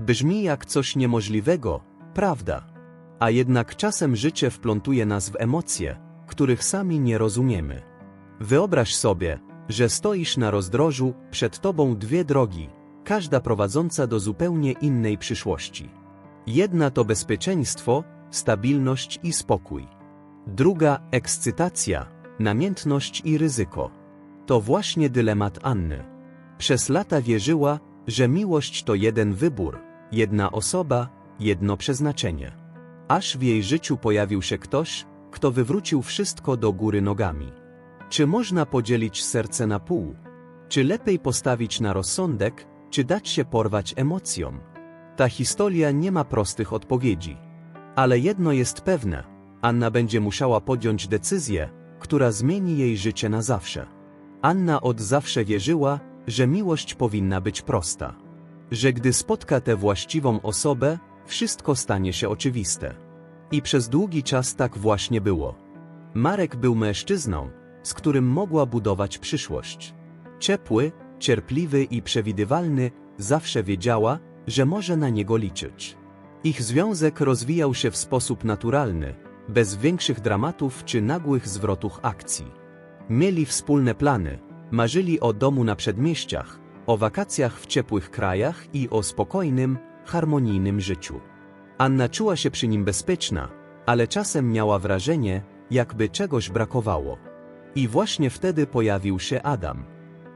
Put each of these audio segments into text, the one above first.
Brzmi jak coś niemożliwego, prawda? A jednak czasem życie wplątuje nas w emocje, których sami nie rozumiemy. Wyobraź sobie, że stoisz na rozdrożu, przed tobą dwie drogi, każda prowadząca do zupełnie innej przyszłości. Jedna to bezpieczeństwo, stabilność i spokój. Druga ekscytacja, namiętność i ryzyko. To właśnie dylemat Anny. Przez lata wierzyła, że miłość to jeden wybór, jedna osoba, jedno przeznaczenie. Aż w jej życiu pojawił się ktoś, kto wywrócił wszystko do góry nogami. Czy można podzielić serce na pół? Czy lepiej postawić na rozsądek, czy dać się porwać emocjom? Ta historia nie ma prostych odpowiedzi. Ale jedno jest pewne: Anna będzie musiała podjąć decyzję, która zmieni jej życie na zawsze. Anna od zawsze wierzyła, że miłość powinna być prosta. Że gdy spotka tę właściwą osobę, wszystko stanie się oczywiste. I przez długi czas tak właśnie było. Marek był mężczyzną, z którym mogła budować przyszłość. Ciepły, cierpliwy i przewidywalny, zawsze wiedziała, że może na niego liczyć. Ich związek rozwijał się w sposób naturalny, bez większych dramatów czy nagłych zwrotów akcji. Mieli wspólne plany, marzyli o domu na przedmieściach, o wakacjach w ciepłych krajach i o spokojnym, harmonijnym życiu. Anna czuła się przy nim bezpieczna, ale czasem miała wrażenie, jakby czegoś brakowało. I właśnie wtedy pojawił się Adam.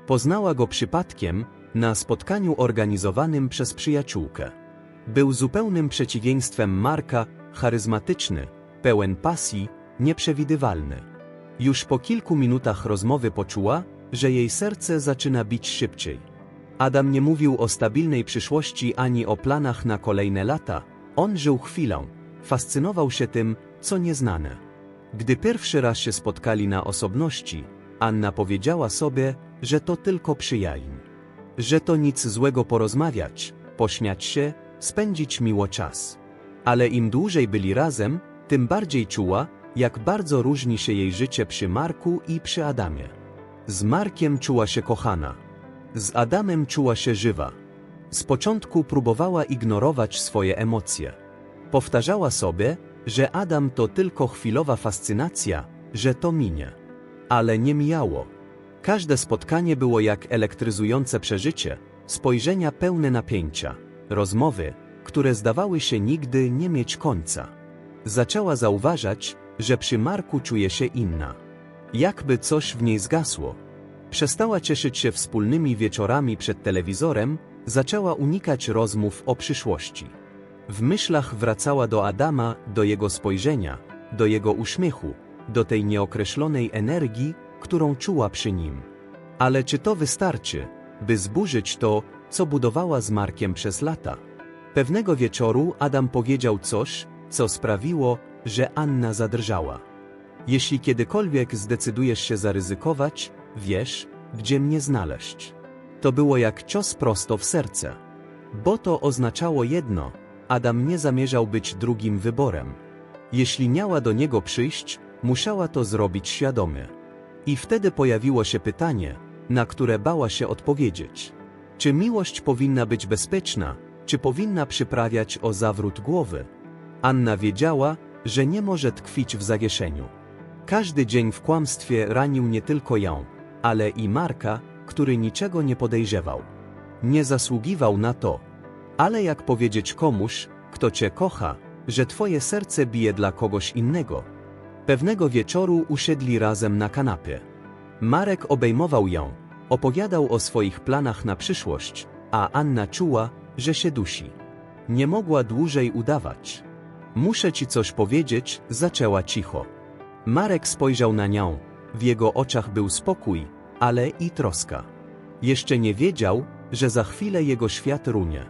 Poznała go przypadkiem, na spotkaniu organizowanym przez przyjaciółkę. Był zupełnym przeciwieństwem Marka, charyzmatyczny, pełen pasji, nieprzewidywalny. Już po kilku minutach rozmowy poczuła, że jej serce zaczyna bić szybciej. Adam nie mówił o stabilnej przyszłości ani o planach na kolejne lata. On żył chwilą, fascynował się tym, co nieznane. Gdy pierwszy raz się spotkali na osobności, Anna powiedziała sobie, że to tylko przyjaźń. Że to nic złego porozmawiać, pośmiać się, spędzić miło czas. Ale im dłużej byli razem, tym bardziej czuła, jak bardzo różni się jej życie przy Marku i przy Adamie. Z Markiem czuła się kochana. Z Adamem czuła się żywa. Z początku próbowała ignorować swoje emocje. Powtarzała sobie, że Adam to tylko chwilowa fascynacja, że to minie. Ale nie mijało. Każde spotkanie było jak elektryzujące przeżycie, spojrzenia pełne napięcia, rozmowy, które zdawały się nigdy nie mieć końca. Zaczęła zauważać, że przy Marku czuje się inna. Jakby coś w niej zgasło. Przestała cieszyć się wspólnymi wieczorami przed telewizorem, zaczęła unikać rozmów o przyszłości. W myślach wracała do Adama, do jego spojrzenia, do jego uśmiechu, do tej nieokreślonej energii, którą czuła przy nim. Ale czy to wystarczy, by zburzyć to, co budowała z Markiem przez lata? Pewnego wieczoru Adam powiedział coś, co sprawiło, że Anna zadrżała. Jeśli kiedykolwiek zdecydujesz się zaryzykować, wiesz, gdzie mnie znaleźć. To było jak cios prosto w serce. Bo to oznaczało jedno, Adam nie zamierzał być drugim wyborem. Jeśli miała do niego przyjść, musiała to zrobić świadomie. I wtedy pojawiło się pytanie, na które bała się odpowiedzieć. Czy miłość powinna być bezpieczna, czy powinna przyprawiać o zawrót głowy? Anna wiedziała, że nie może tkwić w zawieszeniu. Każdy dzień w kłamstwie ranił nie tylko ją, ale i Marka, który niczego nie podejrzewał. Nie zasługiwał na to. Ale jak powiedzieć komuś, kto cię kocha, że twoje serce bije dla kogoś innego? Pewnego wieczoru usiedli razem na kanapie. Marek obejmował ją, opowiadał o swoich planach na przyszłość, a Anna czuła, że się dusi. Nie mogła dłużej udawać. Muszę ci coś powiedzieć, zaczęła cicho. Marek spojrzał na nią. W jego oczach był spokój, ale i troska. Jeszcze nie wiedział, że za chwilę jego świat runie.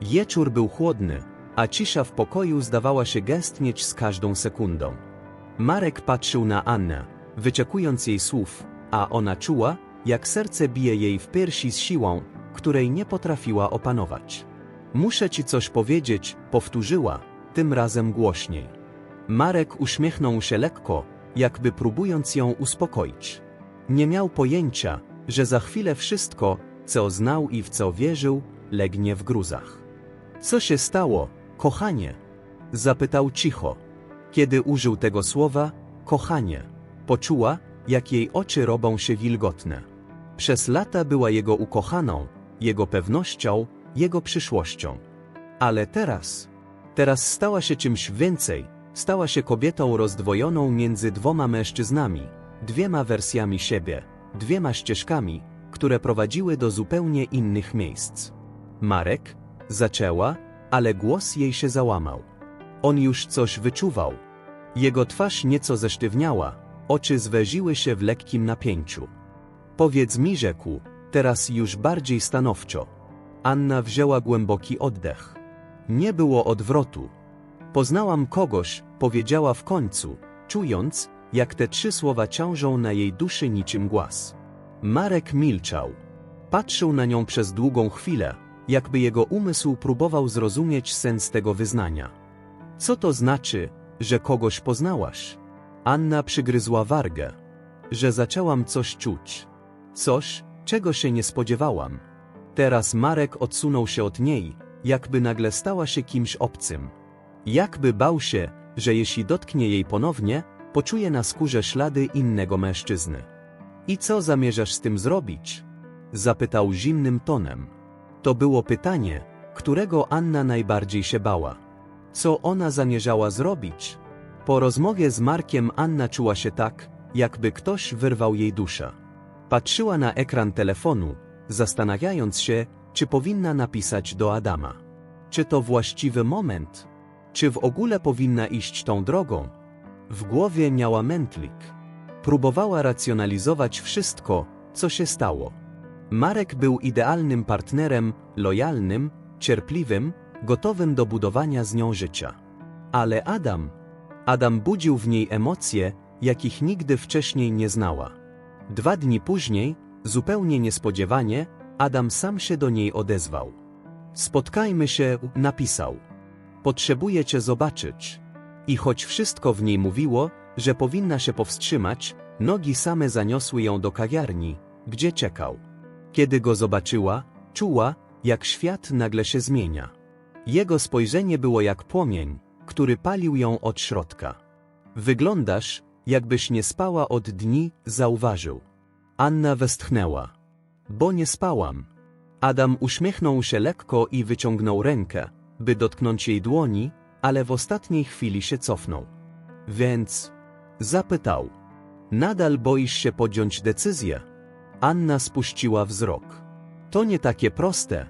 Wieczór był chłodny, a cisza w pokoju zdawała się gęstnieć z każdą sekundą. Marek patrzył na Annę, wyczekując jej słów, a ona czuła, jak serce bije jej w piersi z siłą, której nie potrafiła opanować. Muszę ci coś powiedzieć, powtórzyła, tym razem głośniej. Marek uśmiechnął się lekko, jakby próbując ją uspokoić. Nie miał pojęcia, że za chwilę wszystko, co znał i w co wierzył, legnie w gruzach. Co się stało, kochanie? Zapytał cicho. Kiedy użył tego słowa, kochanie, poczuła, jak jej oczy robią się wilgotne. Przez lata była jego ukochaną, jego pewnością, jego przyszłością. Ale teraz, teraz stała się czymś więcej, stała się kobietą rozdwojoną między dwoma mężczyznami, dwiema wersjami siebie, dwiema ścieżkami, które prowadziły do zupełnie innych miejsc. Marek zaczęła, ale głos jej się załamał. On już coś wyczuwał. Jego twarz nieco zesztywniała, oczy zwęziły się w lekkim napięciu. Powiedz mi, rzekł, teraz już bardziej stanowczo. Anna wzięła głęboki oddech. Nie było odwrotu. Poznałam kogoś, powiedziała w końcu, czując, jak te trzy słowa ciążą na jej duszy niczym głaz. Marek milczał. Patrzył na nią przez długą chwilę, jakby jego umysł próbował zrozumieć sens tego wyznania. Co to znaczy, że kogoś poznałaś? Anna przygryzła wargę. Że zaczęłam coś czuć. Coś, czego się nie spodziewałam. Teraz Marek odsunął się od niej, jakby nagle stała się kimś obcym. Jakby bał się, że jeśli dotknie jej ponownie, poczuje na skórze ślady innego mężczyzny. I co zamierzasz z tym zrobić? Zapytał zimnym tonem. To było pytanie, którego Anna najbardziej się bała. Co ona zamierzała zrobić? Po rozmowie z Markiem Anna czuła się tak, jakby ktoś wyrwał jej duszę. Patrzyła na ekran telefonu, zastanawiając się, czy powinna napisać do Adama. Czy to właściwy moment? Czy w ogóle powinna iść tą drogą? W głowie miała mętlik. Próbowała racjonalizować wszystko, co się stało. Marek był idealnym partnerem, lojalnym, cierpliwym, gotowym do budowania z nią życia. Ale Adam, Adam budził w niej emocje, jakich nigdy wcześniej nie znała. Dwa dni później, zupełnie niespodziewanie, Adam sam się do niej odezwał. Spotkajmy się, napisał. Potrzebuję cię zobaczyć. I choć wszystko w niej mówiło, że powinna się powstrzymać, nogi same zaniosły ją do kawiarni, gdzie czekał. Kiedy go zobaczyła, czuła, jak świat nagle się zmienia. Jego spojrzenie było jak płomień, który palił ją od środka. Wyglądasz, jakbyś nie spała od dni, zauważył. Anna westchnęła. Bo nie spałam. Adam uśmiechnął się lekko i wyciągnął rękę, by dotknąć jej dłoni, ale w ostatniej chwili się cofnął. Więc zapytał: Nadal boisz się podjąć decyzję? Anna spuściła wzrok. To nie takie proste.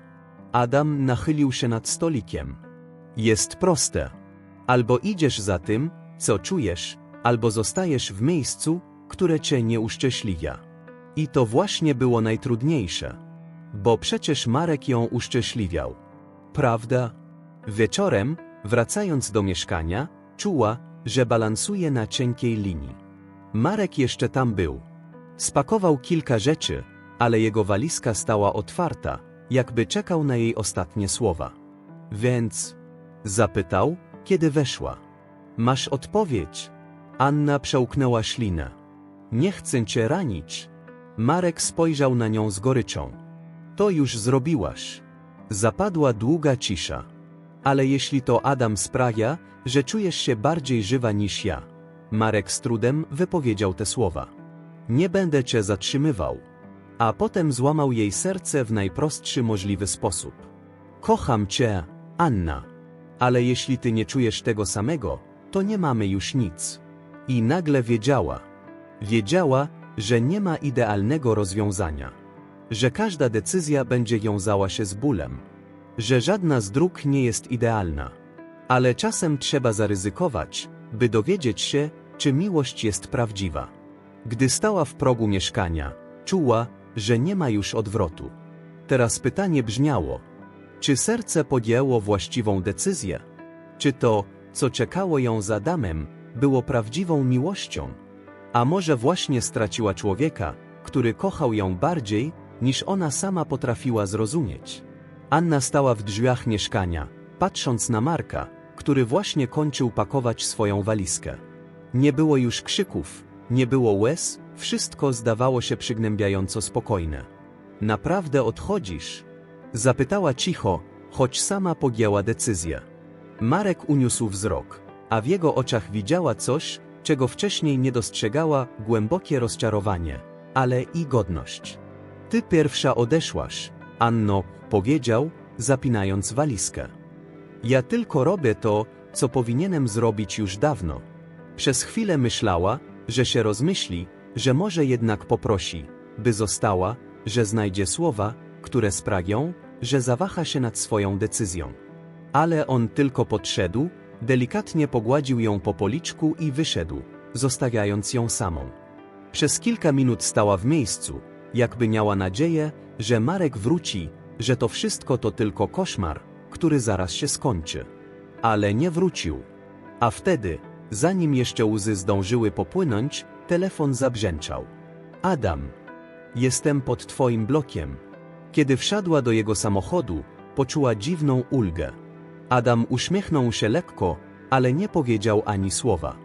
Adam nachylił się nad stolikiem. Jest proste. Albo idziesz za tym, co czujesz, albo zostajesz w miejscu, które cię nie uszczęśliwia. I to właśnie było najtrudniejsze. Bo przecież Marek ją uszczęśliwiał. Prawda? Wieczorem, wracając do mieszkania, czuła, że balansuje na cienkiej linii. Marek jeszcze tam był. Spakował kilka rzeczy, ale jego walizka stała otwarta, jakby czekał na jej ostatnie słowa. Więc zapytał, kiedy weszła. Masz odpowiedź. Anna przełknęła ślinę. Nie chcę cię ranić. Marek spojrzał na nią z goryczą. To już zrobiłaś. Zapadła długa cisza. Ale jeśli to Adam sprawia, że czujesz się bardziej żywa niż ja. Marek z trudem wypowiedział te słowa. Nie będę cię zatrzymywał. A potem złamał jej serce w najprostszy możliwy sposób. Kocham cię, Anna. Ale jeśli ty nie czujesz tego samego, to nie mamy już nic. I nagle wiedziała. Wiedziała, że nie ma idealnego rozwiązania. Że każda decyzja będzie wiązała się z bólem. Że żadna z dróg nie jest idealna. Ale czasem trzeba zaryzykować, by dowiedzieć się, czy miłość jest prawdziwa. Gdy stała w progu mieszkania, czuła, że nie ma już odwrotu. Teraz pytanie brzmiało: czy serce podjęło właściwą decyzję? Czy to, co czekało ją za damem, było prawdziwą miłością? A może właśnie straciła człowieka, który kochał ją bardziej, niż ona sama potrafiła zrozumieć? Anna stała w drzwiach mieszkania, patrząc na Marka, który właśnie kończył pakować swoją walizkę. Nie było już krzyków, nie było łez, wszystko zdawało się przygnębiająco spokojne. Naprawdę odchodzisz? Zapytała cicho, choć sama podjęła decyzję. Marek uniósł wzrok, a w jego oczach widziała coś, czego wcześniej nie dostrzegała, głębokie rozczarowanie, ale i godność. Ty pierwsza odeszłaś, Anno, powiedział, zapinając walizkę. Ja tylko robię to, co powinienem zrobić już dawno. Przez chwilę myślała, że się rozmyśli, że może jednak poprosi, by została, że znajdzie słowa, które sprawią, że zawaha się nad swoją decyzją. Ale on tylko podszedł, delikatnie pogładził ją po policzku i wyszedł, zostawiając ją samą. Przez kilka minut stała w miejscu, jakby miała nadzieję, że Marek wróci, że to wszystko to tylko koszmar, który zaraz się skończy. Ale nie wrócił. A wtedy, zanim jeszcze łzy zdążyły popłynąć, telefon zabrzęczał. Adam, jestem pod twoim blokiem. Kiedy wsiadła do jego samochodu, poczuła dziwną ulgę. Adam uśmiechnął się lekko, ale nie powiedział ani słowa.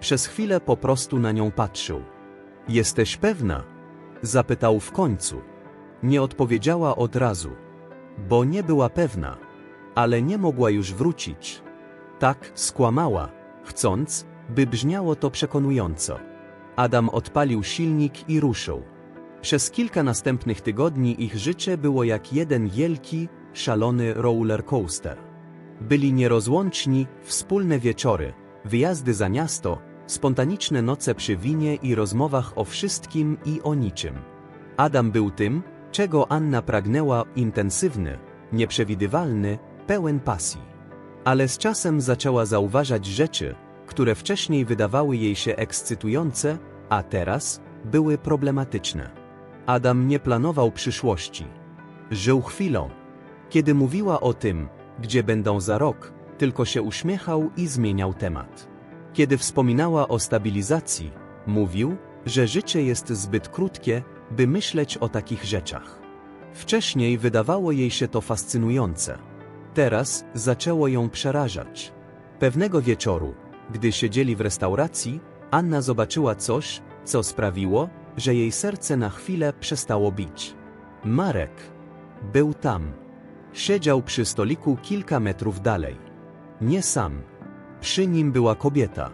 Przez chwilę po prostu na nią patrzył. Jesteś pewna? Zapytał w końcu. Nie odpowiedziała od razu, bo nie była pewna, ale nie mogła już wrócić. Tak skłamała, chcąc, by brzmiało to przekonująco. Adam odpalił silnik i ruszył. Przez kilka następnych tygodni ich życie było jak jeden wielki, szalony roller coaster. Byli nierozłączni, wspólne wieczory, wyjazdy za miasto, spontaniczne noce przy winie i rozmowach o wszystkim i o niczym. Adam był tym, czego Anna pragnęła intensywny, nieprzewidywalny, pełen pasji. Ale z czasem zaczęła zauważać rzeczy, które wcześniej wydawały jej się ekscytujące, a teraz były problematyczne. Adam nie planował przyszłości. Żył chwilą. Kiedy mówiła o tym, gdzie będą za rok, tylko się uśmiechał i zmieniał temat. Kiedy wspominała o stabilizacji, mówił, że życie jest zbyt krótkie, by myśleć o takich rzeczach. Wcześniej wydawało jej się to fascynujące. Teraz zaczęło ją przerażać. Pewnego wieczoru, gdy siedzieli w restauracji, Anna zobaczyła coś, co sprawiło, że jej serce na chwilę przestało bić. Marek był tam. Siedział przy stoliku kilka metrów dalej. Nie sam. Przy nim była kobieta.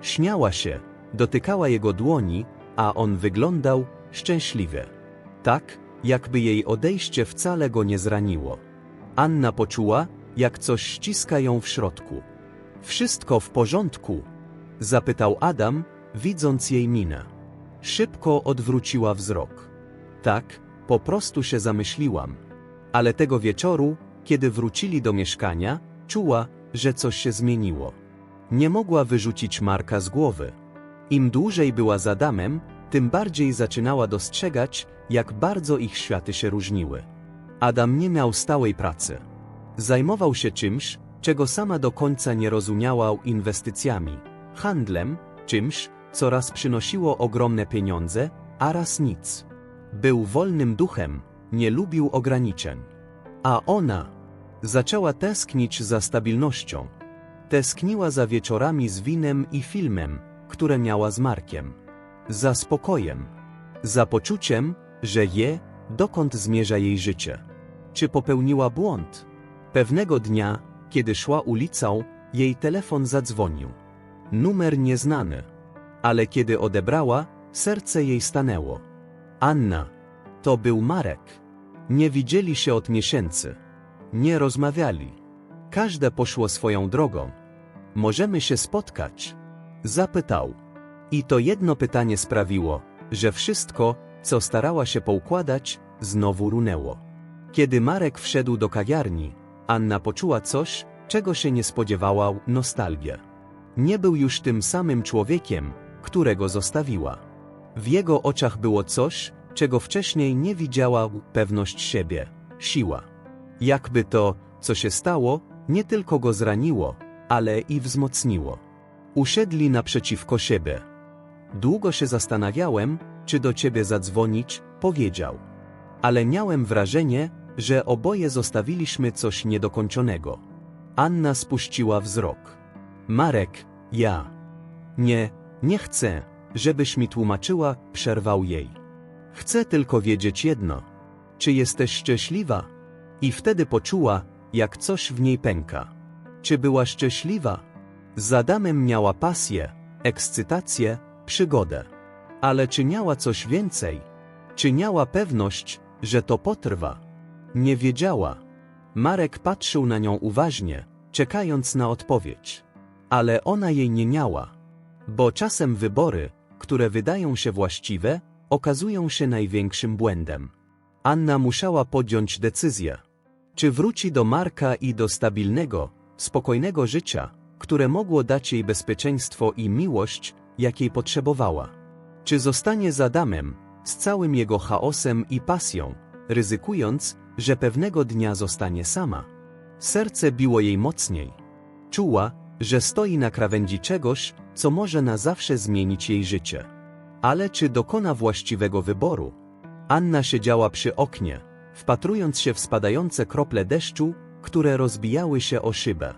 Śmiała się, dotykała jego dłoni, a on wyglądał szczęśliwie. Tak, jakby jej odejście wcale go nie zraniło. Anna poczuła, jak coś ściska ją w środku. Wszystko w porządku? Zapytał Adam, widząc jej minę. Szybko odwróciła wzrok. Tak, po prostu się zamyśliłam. Ale tego wieczoru, kiedy wrócili do mieszkania, czuła, że coś się zmieniło. Nie mogła wyrzucić Marka z głowy. Im dłużej była z Adamem, tym bardziej zaczynała dostrzegać, jak bardzo ich światy się różniły. Adam nie miał stałej pracy. Zajmował się czymś, czego sama do końca nie rozumiała inwestycjami, handlem, czymś, co raz przynosiło ogromne pieniądze, a raz nic. Był wolnym duchem, nie lubił ograniczeń. A ona zaczęła tęsknić za stabilnością. Tęskniła za wieczorami z winem i filmem, które miała z Markiem. Za spokojem. Za poczuciem, że je, dokąd zmierza jej życie. Czy popełniła błąd? Pewnego dnia, kiedy szła ulicą, jej telefon zadzwonił. Numer nieznany. Ale kiedy odebrała, serce jej stanęło. Anna. To był Marek. Nie widzieli się od miesięcy. Nie rozmawiali. Każde poszło swoją drogą. Możemy się spotkać? Zapytał. I to jedno pytanie sprawiło, że wszystko, co starała się poukładać, znowu runęło. Kiedy Marek wszedł do kawiarni, Anna poczuła coś, czego się nie spodziewała nostalgię. Nie był już tym samym człowiekiem, którego zostawiła. W jego oczach było coś, czego wcześniej nie widziała pewność siebie, siła. Jakby to, co się stało, nie tylko go zraniło, ale i wzmocniło. Usiedli naprzeciwko siebie. Długo się zastanawiałem, czy do ciebie zadzwonić, powiedział. Ale miałem wrażenie, że oboje zostawiliśmy coś niedokończonego. Anna spuściła wzrok. Marek, ja. Nie, nie chcę, żebyś mi tłumaczyła, przerwał jej. Chcę tylko wiedzieć jedno. Czy jesteś szczęśliwa? I wtedy poczuła, jak coś w niej pęka. Czy była szczęśliwa? Z Adamem miała pasję, ekscytację, przygodę. Ale czy miała coś więcej? Czy miała pewność, że to potrwa? Nie wiedziała. Marek patrzył na nią uważnie, czekając na odpowiedź. Ale ona jej nie miała. Bo czasem wybory, które wydają się właściwe, okazują się największym błędem. Anna musiała podjąć decyzję. Czy wróci do Marka i do stabilnego, spokojnego życia, które mogło dać jej bezpieczeństwo i miłość, jakiej potrzebowała? Czy zostanie z Adamem, z całym jego chaosem i pasją, ryzykując, że pewnego dnia zostanie sama? Serce biło jej mocniej. Czuła, że stoi na krawędzi czegoś, co może na zawsze zmienić jej życie. Ale czy dokona właściwego wyboru? Anna siedziała przy oknie, wpatrując się w spadające krople deszczu, które rozbijały się o szybę.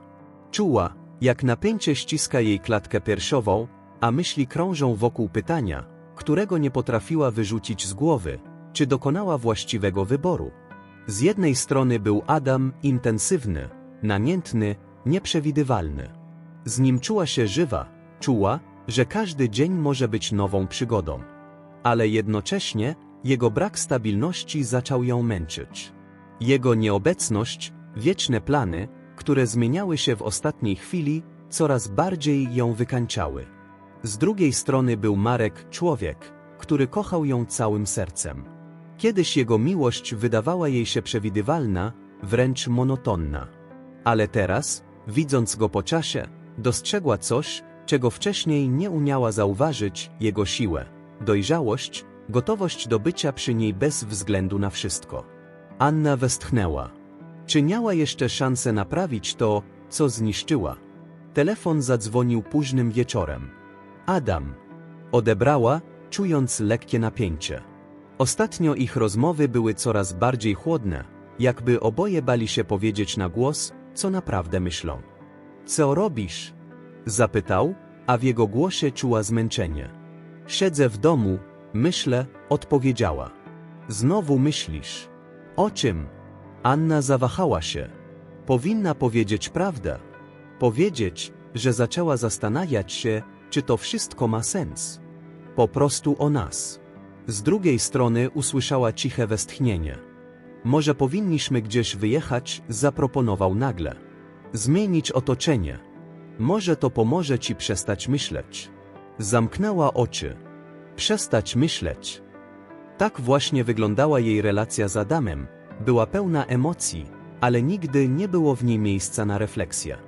Czuła, jak napięcie ściska jej klatkę piersiową, a myśli krążą wokół pytania, którego nie potrafiła wyrzucić z głowy, czy dokonała właściwego wyboru. Z jednej strony był Adam intensywny, namiętny, nieprzewidywalny. Z nim czuła się żywa, czuła, że każdy dzień może być nową przygodą. Ale jednocześnie jego brak stabilności zaczął ją męczyć. Jego nieobecność, wieczne plany, które zmieniały się w ostatniej chwili, coraz bardziej ją wykańczały. Z drugiej strony był Marek człowiek, który kochał ją całym sercem. Kiedyś jego miłość wydawała jej się przewidywalna, wręcz monotonna. Ale teraz, widząc go po czasie, dostrzegła coś, czego wcześniej nie umiała zauważyć, jego siłę, dojrzałość, gotowość do bycia przy niej bez względu na wszystko. Anna westchnęła. Czy miała jeszcze szansę naprawić to, co zniszczyła? Telefon zadzwonił późnym wieczorem. Adam. Odebrała, czując lekkie napięcie. Ostatnio ich rozmowy były coraz bardziej chłodne, jakby oboje bali się powiedzieć na głos, co naprawdę myślą. Co robisz? Zapytał, a w jego głosie czuła zmęczenie. Siedzę w domu, myślę, odpowiedziała. Znowu myślisz. O czym? Anna zawahała się. Powinna powiedzieć prawdę. Powiedzieć, że zaczęła zastanawiać się, czy to wszystko ma sens. Po prostu o nas. Z drugiej strony usłyszała ciche westchnienie. Może powinniśmy gdzieś wyjechać, zaproponował nagle. Zmienić otoczenie. Może to pomoże ci przestać myśleć. Zamknęła oczy. Przestać myśleć. Tak właśnie wyglądała jej relacja z Adamem. Była pełna emocji, ale nigdy nie było w niej miejsca na refleksję.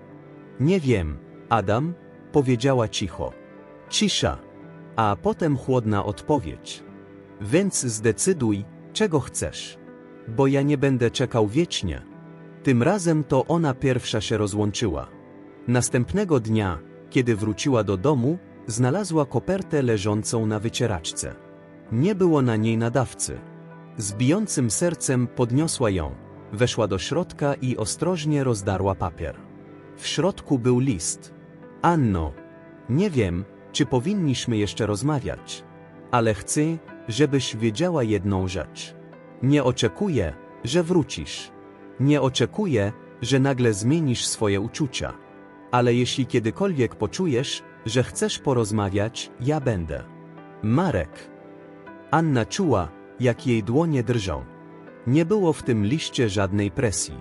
Nie wiem, Adam, powiedziała cicho. Cisza, a potem chłodna odpowiedź. Więc zdecyduj, czego chcesz. Bo ja nie będę czekał wiecznie. Tym razem to ona pierwsza się rozłączyła. Następnego dnia, kiedy wróciła do domu, znalazła kopertę leżącą na wycieraczce. Nie było na niej nadawcy. Z bijącym sercem podniosła ją, weszła do środka i ostrożnie rozdarła papier. W środku był list. Anno, nie wiem, czy powinniśmy jeszcze rozmawiać, ale chcę, żebyś wiedziała jedną rzecz. Nie oczekuję, że wrócisz. Nie oczekuję, że nagle zmienisz swoje uczucia. Ale jeśli kiedykolwiek poczujesz, że chcesz porozmawiać, ja będę. Marek. Anna czuła, jak jej dłonie drżą. Nie było w tym liście żadnej presji.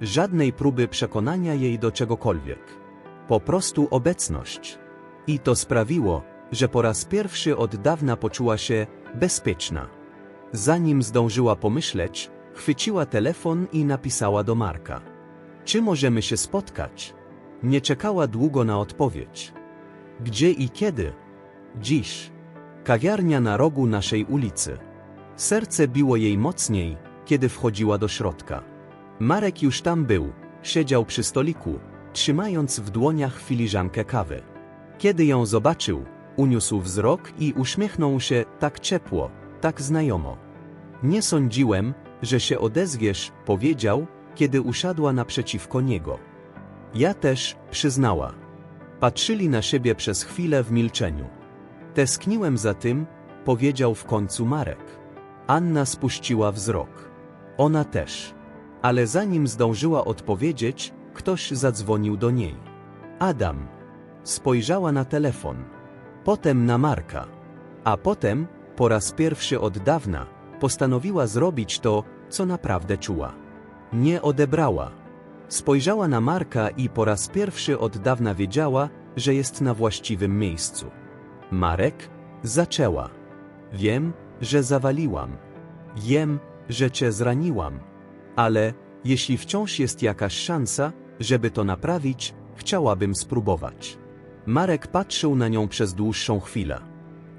Żadnej próby przekonania jej do czegokolwiek. Po prostu obecność. I to sprawiło, że po raz pierwszy od dawna poczuła się bezpieczna. Zanim zdążyła pomyśleć, chwyciła telefon i napisała do Marka. Czy możemy się spotkać? Nie czekała długo na odpowiedź. Gdzie i kiedy? Dziś. Kawiarnia na rogu naszej ulicy. Serce biło jej mocniej, kiedy wchodziła do środka. Marek już tam był, siedział przy stoliku, trzymając w dłoniach filiżankę kawy. Kiedy ją zobaczył, uniósł wzrok i uśmiechnął się tak ciepło, tak znajomo. Nie sądziłem, że się odezwiesz, powiedział, kiedy usiadła naprzeciwko niego. Ja też, przyznała. Patrzyli na siebie przez chwilę w milczeniu. Teskniłem za tym, powiedział w końcu Marek. Anna spuściła wzrok. Ona też. Ale zanim zdążyła odpowiedzieć, ktoś zadzwonił do niej. Adam. Spojrzała na telefon. Potem na Marka. A potem, po raz pierwszy od dawna, postanowiła zrobić to, co naprawdę czuła. Nie odebrała. Spojrzała na Marka i po raz pierwszy od dawna wiedziała, że jest na właściwym miejscu. Marek, zaczęła. Wiem, że zawaliłam. Wiem, że cię zraniłam. Ale, jeśli wciąż jest jakaś szansa, żeby to naprawić, chciałabym spróbować. Marek patrzył na nią przez dłuższą chwilę.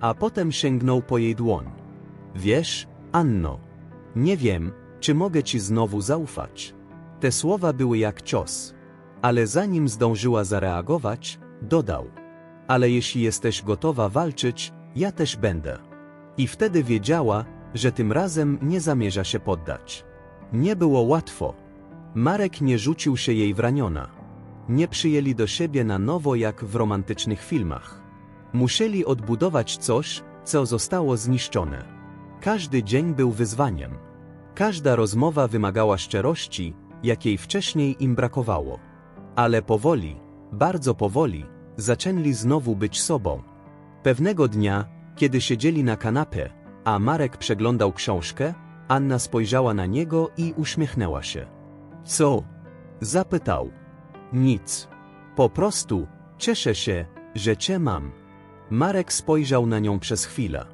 A potem sięgnął po jej dłoń. Wiesz, Anno, nie wiem, czy mogę ci znowu zaufać. Te słowa były jak cios. Ale zanim zdążyła zareagować, dodał. Ale jeśli jesteś gotowa walczyć, ja też będę. I wtedy wiedziała, że tym razem nie zamierza się poddać. Nie było łatwo. Marek nie rzucił się jej w raniona. Nie przyjęli do siebie na nowo jak w romantycznych filmach. Musieli odbudować coś, co zostało zniszczone. Każdy dzień był wyzwaniem. Każda rozmowa wymagała szczerości, jakiej wcześniej im brakowało. Ale powoli, bardzo powoli, zaczęli znowu być sobą. Pewnego dnia, kiedy siedzieli na kanapie, a Marek przeglądał książkę, Anna spojrzała na niego i uśmiechnęła się. Co? Zapytał. Nic. Po prostu, cieszę się, że cię mam. Marek spojrzał na nią przez chwilę.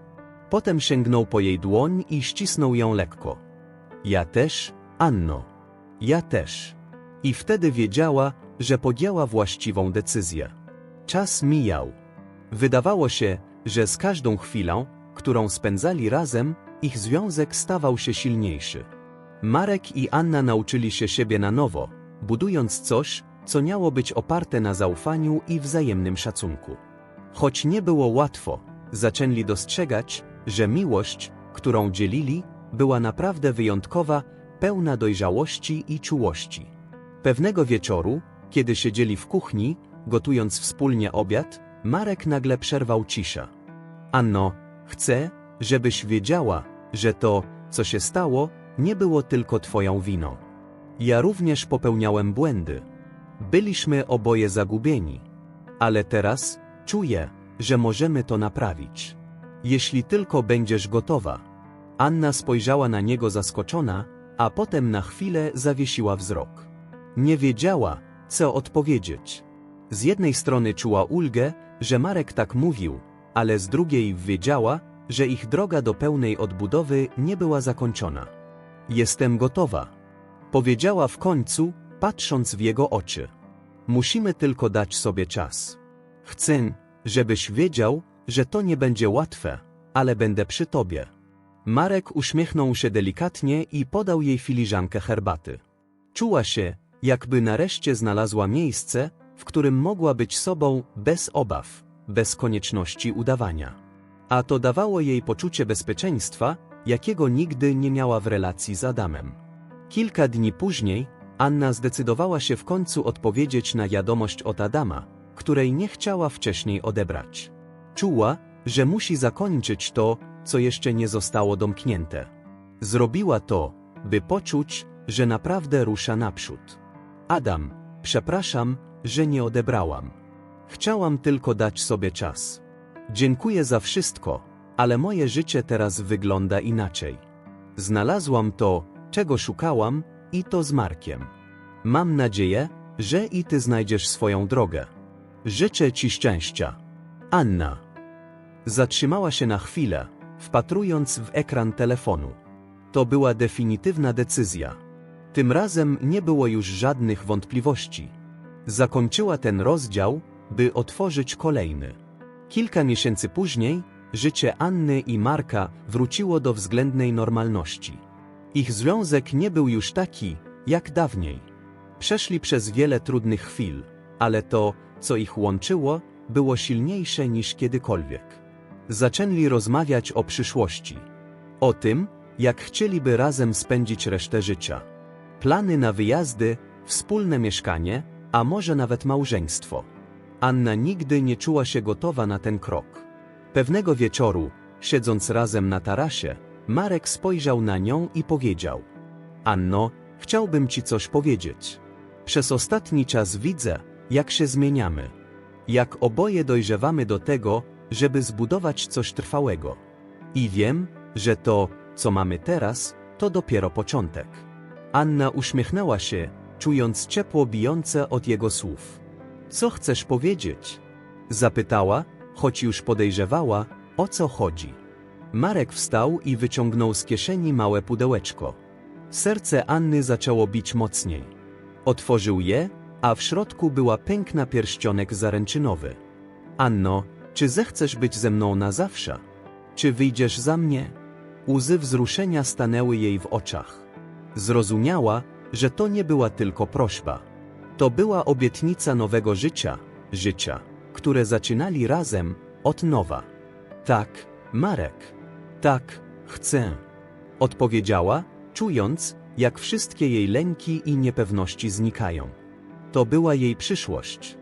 Potem sięgnął po jej dłoń i ścisnął ją lekko. Ja też, Anno. Ja też. I wtedy wiedziała, że podjęła właściwą decyzję. Czas mijał. Wydawało się, że z każdą chwilą, którą spędzali razem, ich związek stawał się silniejszy. Marek i Anna nauczyli się siebie na nowo, budując coś, co miało być oparte na zaufaniu i wzajemnym szacunku. Choć nie było łatwo, zaczęli dostrzegać, że miłość, którą dzielili, była naprawdę wyjątkowa, pełna dojrzałości i czułości. Pewnego wieczoru, kiedy siedzieli w kuchni, gotując wspólnie obiad, Marek nagle przerwał ciszę. Anno, chcę, żebyś wiedziała, że to, co się stało, nie było tylko twoją winą. Ja również popełniałem błędy. Byliśmy oboje zagubieni. Ale teraz czuję, że możemy to naprawić. Jeśli tylko będziesz gotowa. Anna spojrzała na niego zaskoczona, a potem na chwilę zawiesiła wzrok. Nie wiedziała, co odpowiedzieć. Z jednej strony czuła ulgę, że Marek tak mówił, ale z drugiej wiedziała, że ich droga do pełnej odbudowy nie była zakończona. Jestem gotowa. Powiedziała w końcu, patrząc w jego oczy. Musimy tylko dać sobie czas. Chcę, żebyś wiedział, że to nie będzie łatwe, ale będę przy tobie. Marek uśmiechnął się delikatnie i podał jej filiżankę herbaty. Czuła się, jakby nareszcie znalazła miejsce, w którym mogła być sobą bez obaw, bez konieczności udawania. A to dawało jej poczucie bezpieczeństwa, jakiego nigdy nie miała w relacji z Adamem. Kilka dni później, Anna zdecydowała się w końcu odpowiedzieć na wiadomość od Adama, której nie chciała wcześniej odebrać. Czuła, że musi zakończyć to, co jeszcze nie zostało domknięte. Zrobiła to, by poczuć, że naprawdę rusza naprzód. Adam, przepraszam, że nie odebrałam. Chciałam tylko dać sobie czas. Dziękuję za wszystko, ale moje życie teraz wygląda inaczej. Znalazłam to, czego szukałam, i to z Markiem. Mam nadzieję, że i ty znajdziesz swoją drogę. Życzę ci szczęścia. Anna. Zatrzymała się na chwilę, wpatrując w ekran telefonu. To była definitywna decyzja. Tym razem nie było już żadnych wątpliwości. Zakończyła ten rozdział, by otworzyć kolejny. Kilka miesięcy później, życie Anny i Marka wróciło do względnej normalności. Ich związek nie był już taki, jak dawniej. Przeszli przez wiele trudnych chwil, ale to, co ich łączyło, było silniejsze niż kiedykolwiek. Zaczęli rozmawiać o przyszłości. O tym, jak chcieliby razem spędzić resztę życia. Plany na wyjazdy, wspólne mieszkanie, a może nawet małżeństwo. Anna nigdy nie czuła się gotowa na ten krok. Pewnego wieczoru, siedząc razem na tarasie, Marek spojrzał na nią i powiedział: Anno, chciałbym ci coś powiedzieć. Przez ostatni czas widzę, jak się zmieniamy. Jak oboje dojrzewamy do tego, żeby zbudować coś trwałego. I wiem, że to, co mamy teraz, to dopiero początek. Anna uśmiechnęła się, czując ciepło bijące od jego słów. Co chcesz powiedzieć? Zapytała, choć już podejrzewała, o co chodzi. Marek wstał i wyciągnął z kieszeni małe pudełeczko. Serce Anny zaczęło bić mocniej. Otworzył je, a w środku była piękna pierścionek zaręczynowy. Anno, czy zechcesz być ze mną na zawsze? Czy wyjdziesz za mnie? Łzy wzruszenia stanęły jej w oczach. Zrozumiała, że to nie była tylko prośba. To była obietnica nowego życia, życia, które zaczynali razem, od nowa. Tak, Marek. Tak, chcę. Odpowiedziała, czując, jak wszystkie jej lęki i niepewności znikają. To była jej przyszłość.